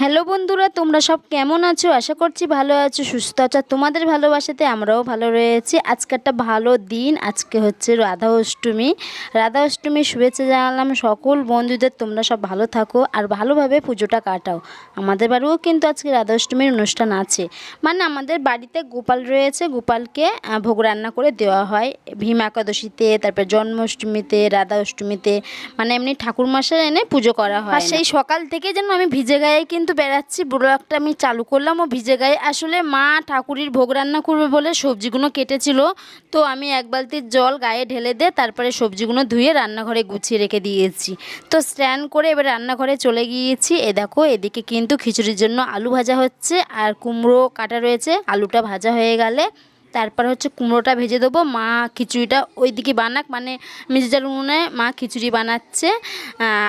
Hello বন্ধুরা তোমরা সব কেমন আছো? আশা করছি ভালো আছো সুস্থ আছো। তোমাদের ভালোবাসাতে আমরাও ভালো রয়েছি। আজকে একটা ভালো দিন আজকে হচ্ছে রাধা অষ্টমী। রাধা অষ্টমীর শুভেচ্ছা জানালাম সকল বন্ধুদের তোমরা সব ভালো থাকো আর ভালোভাবে পুজোটা কাটাও। আমাদের বাড়িও কিন্তু আজকে রাধা অষ্টমীর অনুষ্ঠান আছে। মানে আমাদের বাড়িতে গোপাল রয়েছে গোপালকে ভোগ রান্না করে দেওয়া হয়। ভীম একাদশীতে তারপর জন্মাষ্টমীতে রাধা অষ্টমীতে। মানে এমনি ঠাকুর মাসের এনে পুজো করা হয় সেই সকাল থেকে যেন আমি ভিজে গায়ে কিন্তু বেড়াচ্ছি ব্লগটা আমি চালু করলাম, ও ভিজে গায়ে। আসলে মা ঠাকুরির ভোগ রান্না করবে বলে সবজিগুলো কেটেছিল। তো আমি এক বালতির জল গায়ে ঢেলে দিয়ে তারপরে সবজিগুলো ধুয়ে রান্নাঘরে গুছিয়ে রেখে দিয়েছি। তো স্ট্যান্ড করে এবার রান্নাঘরে চলে গিয়েছি। এ দেখো, এদিকে কিন্তু খিচুড়ির জন্য আলু ভাজা হচ্ছে আর কুমড়ো কাটা রয়েছে, আলুটা ভাজা হয়ে গেলে। তারপর হচ্ছে কুমড়োটা ভেজে দেবো। মা খিচুড়িটা ওইদিকে বানাক মানে মেজেজার উনুনে মা খিচুড়ি বানাচ্ছে।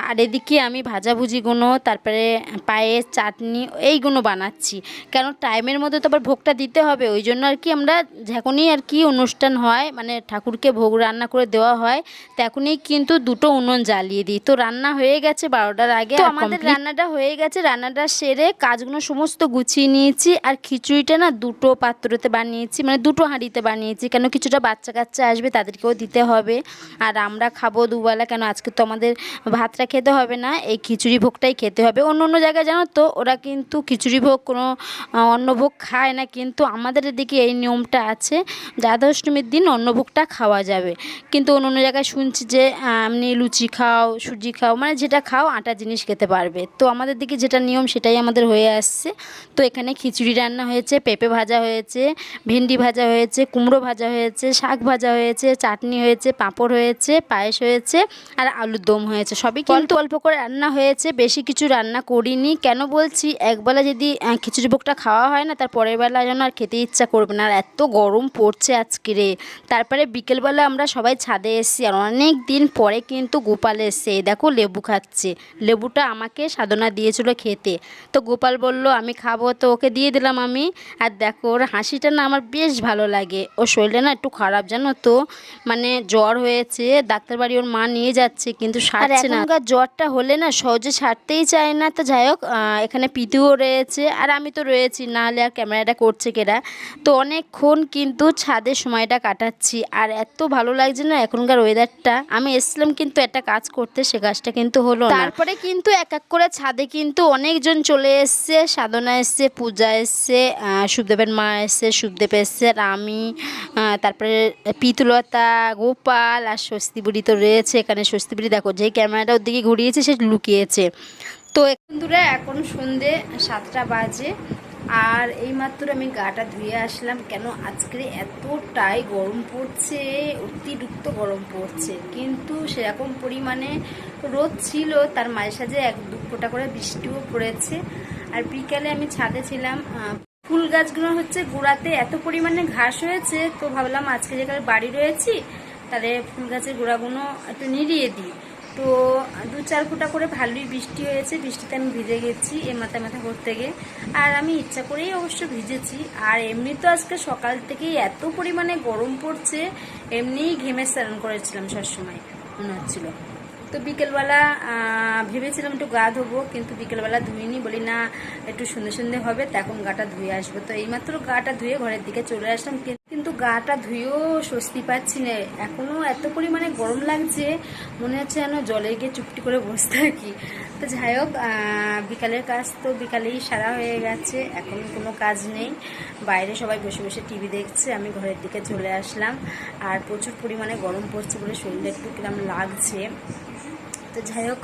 আর এদিকে আমি ভাজাভুজিগুলো তারপরে পায়েস চাটনি এইগুলো বানাচ্ছি। কেন টাইমের মধ্যে তো আবার ভোগটা দিতে হবে ওই জন্য আর কি আমরা যখনই আর কি অনুষ্ঠান হয় মানে ঠাকুরকে ভোগ রান্না করে দেওয়া হয় তখনই কিন্তু দুটো উনুন জ্বালিয়ে দিই। তো রান্না হয়ে গেছে বারোটার আগে আমাদের রান্নাটা হয়ে গেছে রান্নাটা সেরে কাজগুলো সমস্ত গুছিয়ে নিয়েছি আর খিচুড়িটা না দুটো পাত্রতে বানিয়েছি মানে দুটো হাঁড়িতে বানিয়েছি কেন কিছুটা বাচ্চা কাচ্চা আসবে তাদেরকেও দিতে হবে। আর আমরা খাব দুবেলা কেন আজকে তো আমাদের ভাতটা খেতে হবে না এই খিচুড়ি ভোগটাই খেতে হবে। অন্য অন্য জায়গায় জানো তো ওরা কিন্তু খিচুড়ি ভোগ কোনো আহ, অন্ন ভোগ খায় না কিন্তু আমাদের এদিকে এই নিয়মটা আছে রাধা অষ্টমীর দিন অন্ন ভোগটা খাওয়া যাবে। কিন্তু অন্য অন্য জায়গায় শুনছি যে এমনি লুচি খাও সুজি খাও মানে যেটা খাও আটা জিনিস খেতে পারবে। তো আমাদের দিকে যেটা নিয়ম সেটাই আমাদের হয়ে আসছে। তো এখানে খিচুড়ি রান্না হয়েছে পেঁপে ভাজা হয়েছে ভেন্ডি ভাজা হয়েছে কুমড়ো ভাজা হয়েছে শাক ভাজা হয়েছে চাটনি হয়েছে পাঁপড় হয়েছে পায়েস হয়েছে আর আলুর দম হয়েছে। সবই কিন্তু অল্প করে রান্না হয়েছে বেশি কিছু রান্না করিনি। কেন বলছি? একবেলা যদি খিচুড়ি ভোগটা খাওয়া হয় না তার পরের বেলা যেন আর খেতে ইচ্ছা করবে না। আর এত গরম পড়ছে আজকে রে। তারপরে বিকেলবেলা আমরা সবাই ছাদে এসেছি আর অনেক দিন পরে কিন্তু গোপাল এসছে। দেখো লেবু খাচ্ছে। লেবুটা আমাকে সাধনা দিয়েছিল খেতে। তো গোপাল বলল আমি খাব। তো ওকে দিয়ে দিলাম আমি। আর দেখো ওর হাসিটা না আমার বেশ ভালো লাগে। ওর শরীরটা না একটু খারাপ জানো তো? মানে জ্বর হয়েছে ডাক্তার বাড়ি ওর মা নিয়ে যাচ্ছে কিন্তু সারছে না। জ্বরটা হলে না সহজে ছাড়তেই চায় না। তো যাই হোক এখানে পিতুও রয়েছে আর আমি তো রয়েছি না হলে আর ক্যামেরাটা করছে কেরা? তো অনেকক্ষণ কিন্তু ছাদে সময়টা কাটাচ্ছি আর এত ভালো লাগছে না এখনকার ওয়েদারটা আমি এসছিলাম কিন্তু একটা কাজ করতে সে কাজটা কিন্তু হলো তারপরে কিন্তু এক এক করে ছাদে কিন্তু অনেকজন চলে এসছে সাধনা এসছে পূজা এসছে সুখদেবের মা এসছে সুখদেব এসছে আর আমি তারপরে পিতুলতা, গোপাল আর স্বস্তিবুড়ি তো রয়েছে এখানে। স্বস্তিবুড়ি দেখো, যেই ক্যামেরাটা ওর দিকে ঘুরিয়েছে, সে লুকিয়েছে। তো এখন বন্ধুরা এখন সন্ধে সাতটা বাজে। আর এইমাত্র আমি গাটা ধুয়ে আসলাম, কেন আজকে এতটাই গরম পড়ছে, অতিরিক্ত গরম পড়ছে। কিন্তু সেরকম পরিমাণে রোদ ছিল, তার মাঝে সাঝে এক দু ফোঁটা করে বৃষ্টিও পড়েছে। আর বিকালে আমি ছাদে ছিলাম ফুল গাছগুলো হচ্ছে গোড়াতে এত পরিমাণে ঘাস হয়েছে, তো ভাবলাম আজকে যেখানে বাড়ি রয়েছি তাহলে ফুল গাছের গোড়াগুলো একটু নিড়িয়ে দিই। তো দু চার ফুটা করে ভালোই বৃষ্টি হয়েছে, বৃষ্টিতে আমি ভিজে গেছি, এ মাথা মাথা করতে গিয়ে। আর আমি ইচ্ছা করেই অবশ্য ভিজেছি, আর এমনি তো আজকে সকাল থেকেই এত পরিমাণে গরম পড়ছে, এমনিই ঘেমে স্নান করেছিলাম সবসময়, মনে হচ্ছিল। তো বিকেলবেলা ভেবেছিলাম একটু গা ধোবো, কিন্তু বিকেলবেলা ধুইনি। বলি, না, একটু সন্ধে সন্ধে হবে তখন গাটা ধুয়ে আসব। তো এইমাত্র গাটা ধুয়ে ঘরের দিকে চলে আসলাম কিন্তু গাটা ধুয়েও স্বস্তি পাচ্ছি না। এখনও এত পরিমাণে গরম লাগছে, মনে হচ্ছে যেন জলে গিয়ে চুপটি করে বসে থাকি। তো যাই হোক বিকালের কাজ তো বিকালেই সারা হয়ে গেছে, এখন কোনো কাজ নেই। বাইরে সবাই বসে বসে টিভি দেখছে, আমি ঘরের দিকে চলে আসলাম। আর প্রচুর পরিমাণে গরম পড়ছে বলে শরীরটা একটু কিরম লাগছে। তো যাই হোক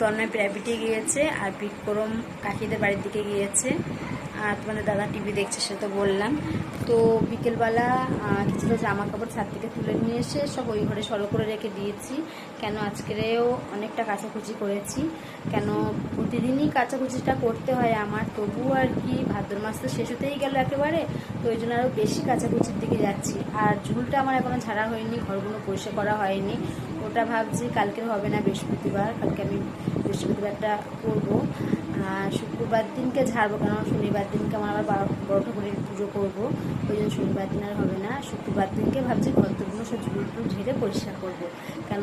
তন্ময় প্রাইভেটে গিয়েছে আর বিক্রম কাকিদের বাড়ির দিকে গিয়েছে। আর তোমাদের দাদা টিভি দেখছে সে তো বললাম। তো বিকেলবেলা কিছুটা জামা কাপড় ছাদ থেকে তুলে নিয়ে এসে সব ওই ঘরে সরো করে রেখে দিয়েছি। কেন আজকেও অনেকটা কাচাকুচি করেছি। কেন প্রতিদিনই কাচাকুচিটা করতে হয় আমার, তবু আর কি ভাদ্র মাস তো শেষ হতেই গেল একেবারে, তো ওই জন্য আরও বেশি কাচাকুচির দিকে যাচ্ছি। আর ঝুলটা আমার এখনও ঝাড়া হয়নি, ঘরগুলো পরিষ্কার করা হয়নি। ওটা ভাবছি কালকে হবে না বৃহস্পতিবার, কালকে আমি বৃহস্পতিবারটা করব। শুক্রবার দিনকে ঝাড়বো কেন শনিবার দিনকে আমার আবার বারো- বড় ঠাকুরের পুজো করব। ওই জন্য শনিবার দিন আর হবে না, শুক্রবার দিনকে ভাবছি ঘরগুলো সব ঝুল ঝেড়ে পরিষ্কার করব। কেন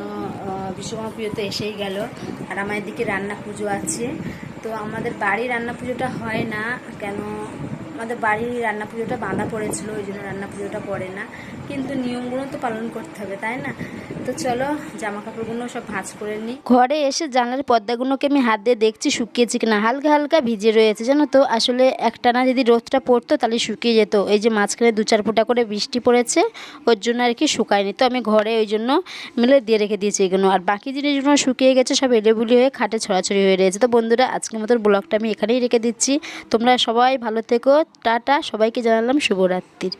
বিশ্বকর্মা পুজো তো এসেই গেল, আর আমার এদিকে রান্না পুজো আছে। তো আমাদের বাড়ি রান্না পুজোটা হয় না, কেন আমাদের বাড়ির রান্না পুজোটা বাঁধা পড়েছিল, ওই জন্য রান্না পুজোটা পড়ে না। কিন্তু নিয়মগুলো তো পালন করতে হবে, তাই না? তো চলো জামা কাপড়গুলো সব ভাঁজ করে নিই। ঘরে এসে জানলার পর্দাগুলোকে আমি হাত দিয়ে দেখছি শুকিয়েছে কিনা। হালকা হালকা ভিজে রয়েছে, জানো তো? আসলে একটানা যদি রোদটা পড়তো তাহলে শুকিয়ে যেত। এই যে মাঝখানে দু চার ফোঁটা করে বৃষ্টি পড়েছে, ওর জন্য আর কি শুকায়নি। তো আমি ঘরে ওই জন্য মিলে দিয়ে রেখে দিয়েছি এগুলো। আর বাকি জিনিসগুলো শুকিয়ে গেছে, সব এলেবুলি হয়ে খাটে ছড়াছড়ি হয়ে রয়েছে। তো বন্ধুরা, আজকের মতো ব্লগটা আমি এখানেই রেখে দিচ্ছি। তোমরা সবাই ভালো থেকো টাটা সবাইকে জানালাম শুভরাত্রির।